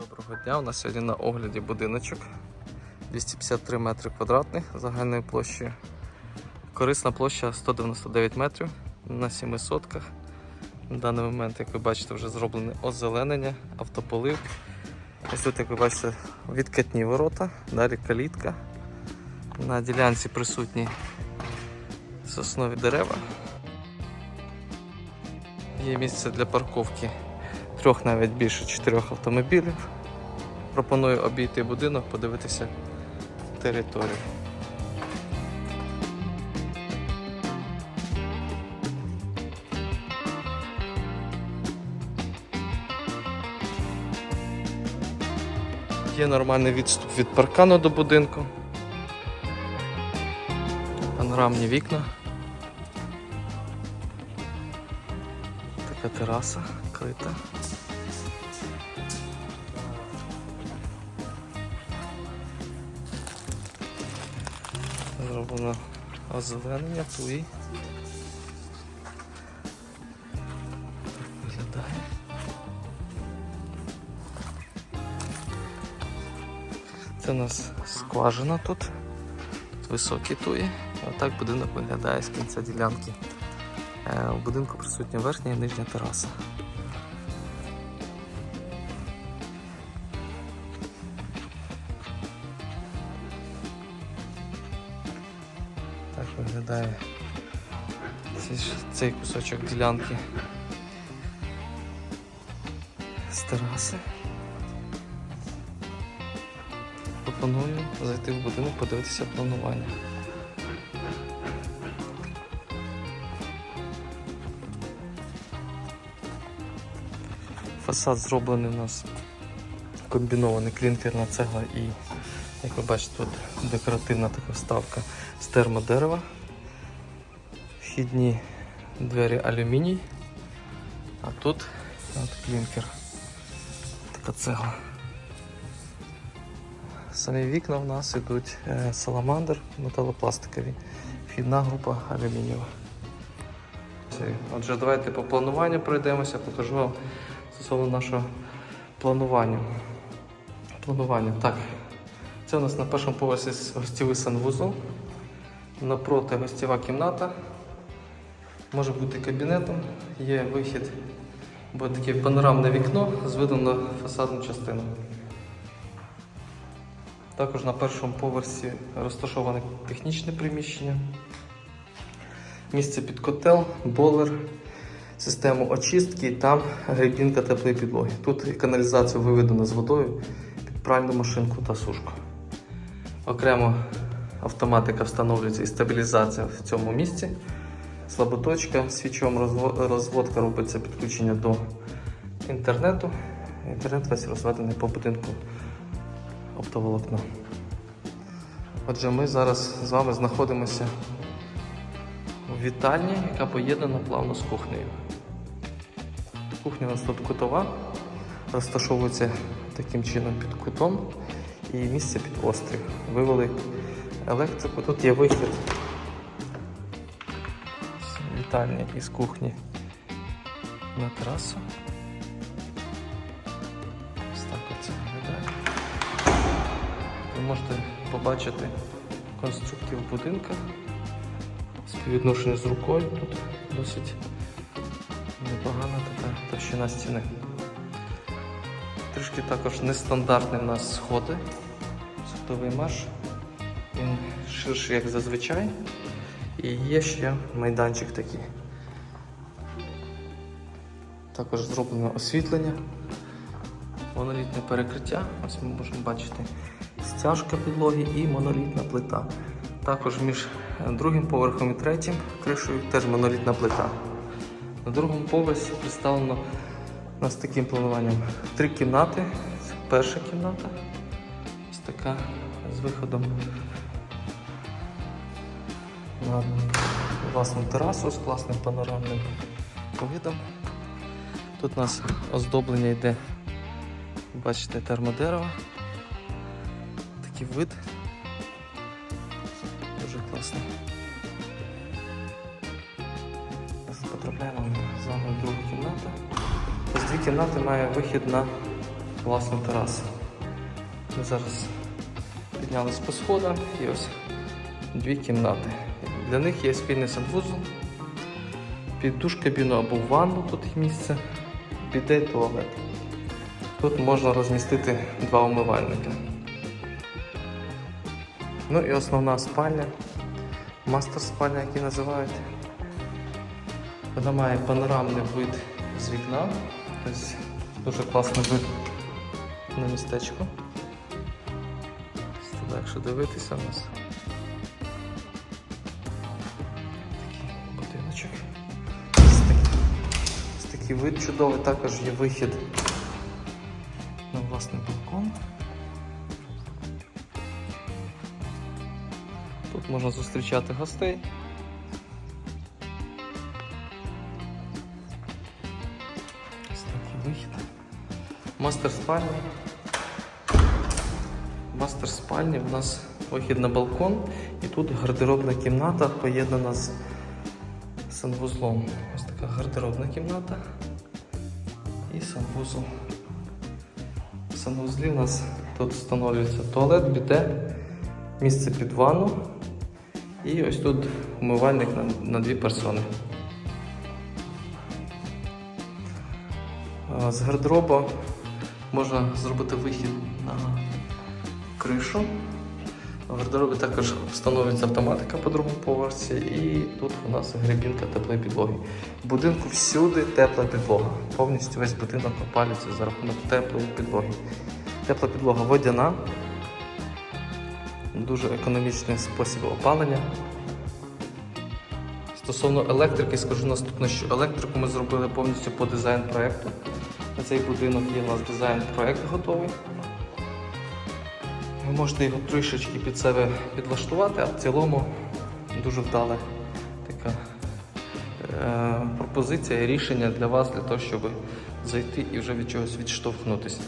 Доброго дня. У нас сьогодні на огляді будиночок 253 метри квадратних загальною площею. Корисна площа 199 метрів на 7 сотках. На даний момент, як ви бачите, вже зроблене озеленення, автополив. Ось тут, як ви бачите, відкатні ворота, далі калітка. На ділянці присутні соснові дерева. Є місце для парковки трьох навіть більше чотирьох автомобілів. Пропоную обійти будинок, подивитися територію. Є нормальний відступ від паркану до будинку. Панорамні вікна. Тераса крита. Зроблено озеленення туї. Це у нас скважина тут. Високі туї. Отак будинок виглядає з кінця ділянки. Е, У будинку присутня верхня і нижня тераса. Так виглядає цей, цей кусочок ділянки з тераси. Пропоную зайти в будинок, подивитися планування. Фасад зроблений у нас комбінований клінкерна цегла і, як ви бачите, тут декоративна така вставка з термодерева. Вхідні двері алюміній, а тут от клінкер. Така цегла. Самі вікна в нас йдуть е, саламандр металопластикові. Вхідна група алюмінієва. Отже, давайте по плануванню пройдемося, покажу вам стосовно нашого планування. Планування. Так. Це у нас на першому поверсі гостєвий санвузол. Напроти гостєва кімната. Може бути кабінетом. Є вихід, бо таке панорамне вікно з видом на фасадну частину. Також на першому поверсі розташоване технічне приміщення. Місце під котел, болер, систему очистки і там грибінка теплої підлоги. Тут каналізація виведена з водою під пральну машинку та сушку. Окремо автоматика встановлюється і стабілізація в цьому місці. Слаботочка, свічом розводка робиться підключення до інтернету. Інтернет весь розведений по будинку оптоволокна. Отже, ми зараз з вами знаходимося у вітальні, яка поєднана плавно з кухнею. Кухня у нас тут кутова, розташовується таким чином під кутом і місце під острів. Вивели електрику. Тут є вихід з вітальні із кухні на терасу. Ось так оце виглядає. Ви можете побачити конструктив будинка. Співвідношення з рукою тут досить непогана така товщина стіни. Трішки також нестандартні в нас сходи. Сходовий марш. Він ширший, як зазвичай. І є ще майданчик такий. Також зроблено освітлення, монолітне перекриття. Ось ми можемо бачити стяжка підлоги і монолітна плита. Також між другим поверхом і третім кришею теж монолітна плита. На другому поверсі представлено у нас таким плануванням три кімнати. Це перша кімната. Ось така з виходом на власну терасу з класним панорамним видом. Тут у нас оздоблення йде, бачите, термодерево. Такий вид. Дуже класно. Кімнати має вихід на власну терасу. Ми зараз піднялись по сходам і ось дві кімнати. Для них є спільний санвузол, під душ кабіну або в ванну тут є місце, біде і туалет. Тут можна розмістити два умивальники. Ну і основна спальня, мастер спальня, як її називають. Вона має панорамний вид з вікна. Тобто дуже класний вид на містечко. Ось туди, якщо дивитися у нас. Такий будиночок. Ось такий, ось такий вид чудовий, також є вихід на власний балкон. Тут можна зустрічати гостей. Мастер спальні. Мастер спальні у нас вихід на балкон і тут гардеробна кімната поєднана з санвузлом. Ось така гардеробна кімната і санвузол. В санвузлі у нас тут встановлюється туалет, біде, місце під ванну і ось тут умивальник на, на дві персони. З гардероба можна зробити вихід на кришу. В гардеробі також встановлюється автоматика по другому поверсі, і тут у нас грибінка теплої підлоги. В будинку всюди тепла підлога. Повністю весь будинок опалюється за рахунок теплої підлоги. Тепла підлога водяна, дуже економічний спосіб опалення. Стосовно електрики, скажу наступне, що електрику ми зробили повністю по дизайн проєкту. На цей будинок є у нас дизайн проєкт готовий. Ви можете його трішечки під себе підлаштувати, а в цілому дуже вдала така е, пропозиція і рішення для вас, для того, щоб зайти і вже від чогось відштовхнутися.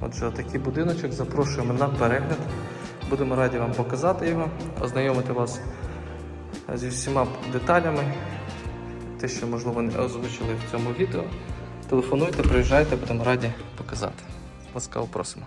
Отже, такий будиночок запрошуємо на перегляд. Будемо раді вам показати його, ознайомити вас зі всіма деталями, те, що можливо не озвучили в цьому відео. Телефонуйте, приїжджайте, будемо раді показати. Ласкаво просимо.